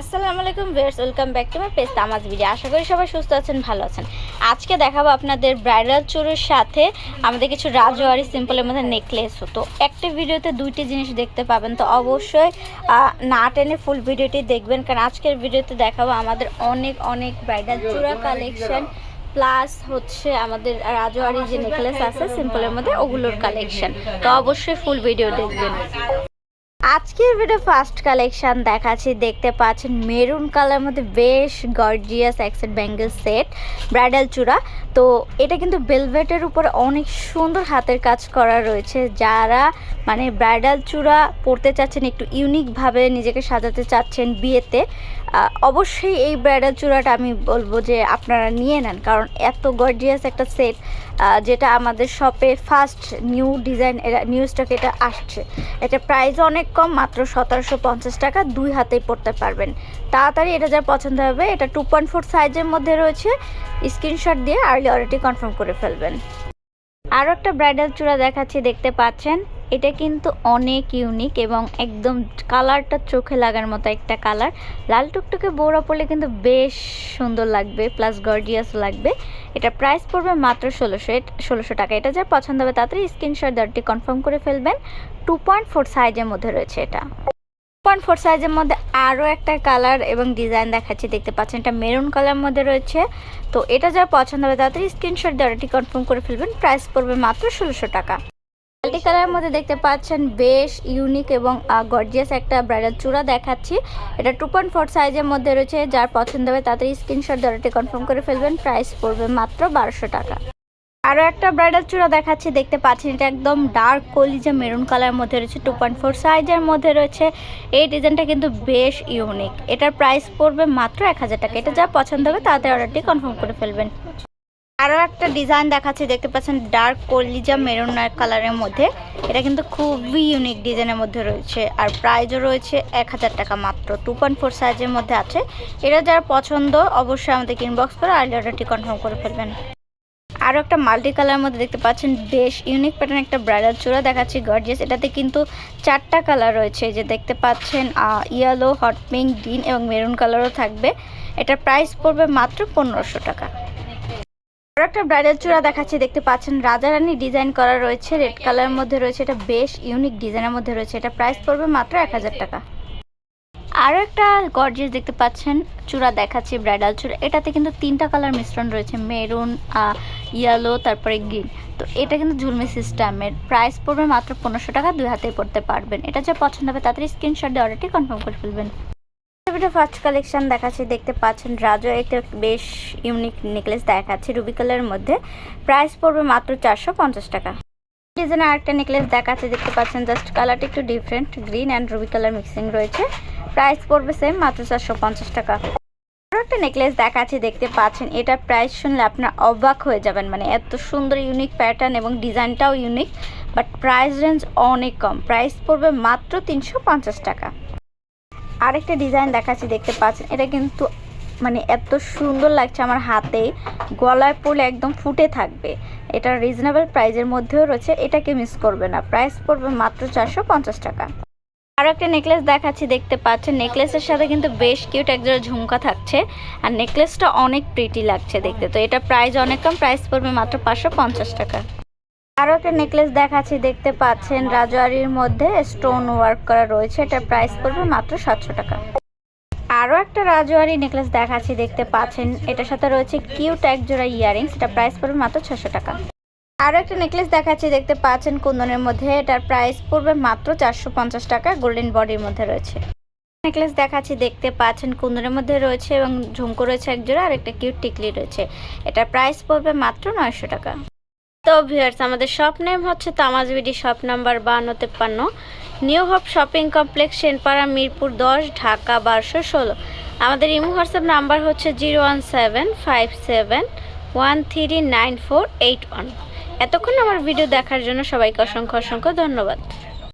আসসালামু আলাইকুম viewers, welcome back to my page তামাজ video আশা করি সবাই সুস্থ আছেন, ভালো আছেন। আজকে দেখাবো আপনাদের ব্রাইডাল চুরির সাথে আমাদের কিছু রাজওয়ারি সিম্পলের মধ্যে নেকলেসও তো একটা ভিডিওতে দুইটি জিনিস দেখতে পাবেন, তো অবশ্যই না টেনে ফুল ভিডিওটি দেখবেন, কারণ আজকের ভিডিওতে দেখাবো আমাদের অনেক অনেক ব্রাইডাল চূড়া কালেকশন প্লাস হচ্ছে আমাদের রাজওয়ারি যে নেকলেস আছে সিম্পলের মধ্যে ওগুলোর কালেকশন তো অবশ্যই ফুল ভিডিও দেখবেন। আজকের ভিডিও ফার্স্ট কালেকশন দেখাচ্ছি। দেখতে পাচ্ছেন মেরুন কালার মধ্যে বেশ গর্জিয়াস অ্যাক্সেট ব্যাঙ্গেল সেট ব্রাইডাল চূড়া। তো এটা কিন্তু বেলভেটের উপরে অনেক সুন্দর হাতের কাজ করা রয়েছে। যারা মানে ব্রাইডাল চূড়া পরতে চাচ্ছেন, একটু ইউনিকভাবে নিজেকে সাজাতে চাচ্ছেন বিয়েতে অবশ্যই এই ব্রাইডাল চূড়াটা আমি বলব যে আপনারা নিয়ে নেন। কারণ এত গর্জিয়াস একটা সেট যেটা আমাদের শপে first new design new stock এটা আসছে। এটা প্রাইস অনেক কম, মাত্র সতেরোশো পঞ্চাশ টাকা দুই হাতেই পড়তে পারবেন। তাড়াতাড়ি এটা যা পছন্দ হবে, এটা টু পয়েন্ট ফোর সাইজের মধ্যে রয়েছে। স্ক্রিনশট দিয়ে আর্লি অলরেডি কনফার্ম করে ফেলবেন। আরও একটা ব্রাইডাল চূড়া দেখাচ্ছি, দেখতে পাচ্ছেন। এটা কিন্তু অনেক ইউনিক এবং একদম কালারটা চোখে লাগার মতো একটা কালার লাল টুকটুকে বৌড়া পড়লে কিন্তু বেশ সুন্দর লাগবে প্লাস গর্জিয়াস লাগবে। এটা প্রাইস পড়বে মাত্র ষোলোশো ষোলোশো টাকা। এটা যার পছন্দ হবে তাড়াতাড়ি স্ক্রিনশট দরটি কনফার্ম করে ফেলবেন। টু পয়েন্ট ফোর সাইজের মধ্যে রয়েছে এটা। পয়েন্ট ফোর সাইজের মধ্যে আরও একটা কালার এবং ডিজাইন দেখাচ্ছি। দেখতে পাচ্ছেন এটা মেরুন কালার মধ্যে রয়েছে। তো এটা যার পছন্দ হবে তাড়াতাড়ি স্ক্রিনশট দরটি কনফার্ম করে ফেলবেন। প্রাইস পড়বে মাত্র ষোলোশো টাকা। মাল্টি কালারের মধ্যে দেখতে পাচ্ছেন বেশ ইউনিক এবং গর্জিয়াস একটা ব্রাইডাল চূড়া দেখাচ্ছি। এটা টু পয়েন্ট ফোর সাইজের মধ্যে রয়েছে, যার পছন্দ হবে তাড়াতাড়ি স্ক্রিনশট দরটি কনফার্ম করে ফেলবেন প্রাইস পড়বে মাত্র বারোশো টাকা। আরও একটা ব্রাইডাল চূড়া দেখাচ্ছি, দেখতে পাচ্ছেন এটা একদম ডার্ক কলিজা মেরুন কালার মধ্যে রয়েছে টু পয়েন্ট ফোর সাইজের মধ্যে রয়েছে। এই ডিজাইনটা কিন্তু বেশ ইউনিক এটার প্রাইস পড়বে মাত্র এক হাজার টাকা। এটা যা পছন্দ হবে তাদের অর্ডারটি কনফার্ম করে ফেলবেন। আরও একটা ডিজাইন দেখাচ্ছি, দেখতে পাচ্ছেন ডার্ক কলিজা মেরুন কালারের মধ্যে। এটা কিন্তু খুবই ইউনিক ডিজাইনের মধ্যে রয়েছে। আর প্রাইসও রয়েছে এক হাজার টাকা মাত্র। টু পয়েন্ট ফোর সাইজের মধ্যে আছে। এটা যার পছন্দ, অবশ্যই আমাদেরকে ইনবক্স করে আর্লি অর্ডারটি কনফার্ম করে ফেলবেন। আরও একটা মাল্টি কালার মধ্যে দেখতে পাচ্ছেন, বেশ ইউনিক প্যাটার্ন একটা ব্রাইডাল চূড়া দেখাচ্ছি গর্জিয়াস এটাতে কিন্তু চারটা কালার রয়েছে। যে দেখতে পাচ্ছেন ইয়েলো হট পিঙ্ক গ্রিন এবং মেরুন কালারও থাকবে। এটার প্রাইস পড়বে মাত্র পনেরোশো টাকা। একটা ব্রাইডাল চূড়া দেখাচ্ছি, দেখতে পাচ্ছেন রাজারানী ডিজাইন করা রয়েছে রেড কালারের মধ্যে রয়েছে, এটা বেশ ইউনিক ডিজাইনের মধ্যে রয়েছে, এটা প্রাইস পড়বে মাত্র এক হাজার টাকা। আরও একটা গর্জিয়াস দেখতে পাচ্ছেন, চূড়া দেখাচ্ছি ব্রাইডাল চূড়া, এটাতে কিন্তু তিনটা কালার মিশ্রণ রয়েছে মেরুন ইয়েলো তারপরে গ্রিন তো এটা কিন্তু ঝুলমি সিস্টেমের প্রাইস পড়বে মাত্র পনেরোশো টাকা, দুই হাতে পড়তে পারবেন। এটা যা পছন্দ হবে, তাড়াতাড়ি স্ক্রিনশট দিয়ে অর্ডারটি কনফার্ম করে ফেলবেন। ভিডিও ফার্স্ট কালেকশন দেখাচ্ছি, দেখতে পাচ্ছেন রাজু, একটা বেশ ইউনিক নেকলেস দেখাচ্ছি রুবি কালারের মধ্যে। প্রাইস পড়বে মাত্র চারশো পঞ্চাশ টাকা। ডিজাইনের আরেকটা নেকলেস দেখাচ্ছে, দেখতে পাচ্ছেন জাস্ট কালারটা একটু different green and ruby colour mixing রয়েছে। প্রাইস পড়বে সেম মাত্র চারশো পঞ্চাশ টাকা। আরও একটা নেকলেস দেখাচ্ছি, দেখতে পাচ্ছেন, এটা প্রাইস শুনলে আপনার অবাক হয়ে যাবেন মানে এত সুন্দর ইউনিক প্যাটার্ন এবং ডিজাইনটাও ইউনিক বাট প্রাইস রেঞ্জ অনেক কম। প্রাইস পড়বে মাত্র তিনশো পঞ্চাশ টাকা। আরেকটা ডিজাইন দেখাচ্ছি, দেখতে পাচ্ছেন? এটা কিন্তু মানে এত সুন্দর লাগছে আমার হাতে। গলায় পড়লে একদম ফুটে থাকবে। এটা রিজনেবল প্রাইজের মধ্যেও রয়েছে। এটাকে মিস করবে না। প্রাইস পড়বে মাত্র চারশো পঞ্চাশ টাকা। আরও একটা নেকলেস দেখাচ্ছি, দেখতে পাচ্ছেন? নেকলেসের সাথে কিন্তু বেশ কিউট একজোড়া ঝুমকা থাকছে। আর নেকলেসটা অনেক প্রিটি লাগছে দেখতে। তো এটা প্রাইস অনেক কম প্রাইস পড়বে মাত্র পাঁচশো পঞ্চাশ টাকা। আরও একটা নেকলেস দেখাচ্ছি, দেখতে পাচ্ছেন রাজওয়ারির মধ্যে স্টোন ওয়ার্ক করা রয়েছে এটা প্রাইস পড়বে মাত্র সাতশো টাকা। আরও একটা রাজওয়ারি নেকলেস দেখাচ্ছি, দেখতে পাচ্ছেন, এটার সাথে রয়েছে কিউট এক জোড়া ইয়ারিংস এটা প্রাইস পড়বে মাত্র ছশো টাকা। আরও একটা নেকলেস দেখাচ্ছি, দেখতে পাচ্ছেন কুন্দনের মধ্যে, এটার প্রাইস পড়বে মাত্র চারশো পঞ্চাশ টাকা গোল্ডেন বডির মধ্যে রয়েছে। নেকলেস দেখাচ্ছি, দেখতে পাচ্ছেন কুন্দনের মধ্যে রয়েছে এবং ঝুমকো রয়েছে এক জোড়া আর একটা কিউট টিকলি রয়েছে, এটার প্রাইস পড়বে মাত্র নয়শো টাকা। তো ভিউয়ার্স আমাদের শপ নেম হচ্ছে তামাজ বিডি শপ নাম্বার বান্ন তেপ্পান্ন new hop shopping complex Senpara, Mirpur দশ, ঢাকা বারোশো ষোলো। আমাদের ইমো হোয়াটসঅ্যাপ নাম্বার হচ্ছে zero one seven five seven one three nine four eight one. এতক্ষণ আমার ভিডিও দেখার জন্য সবাইকে অসংখ্য অসংখ্য ধন্যবাদ।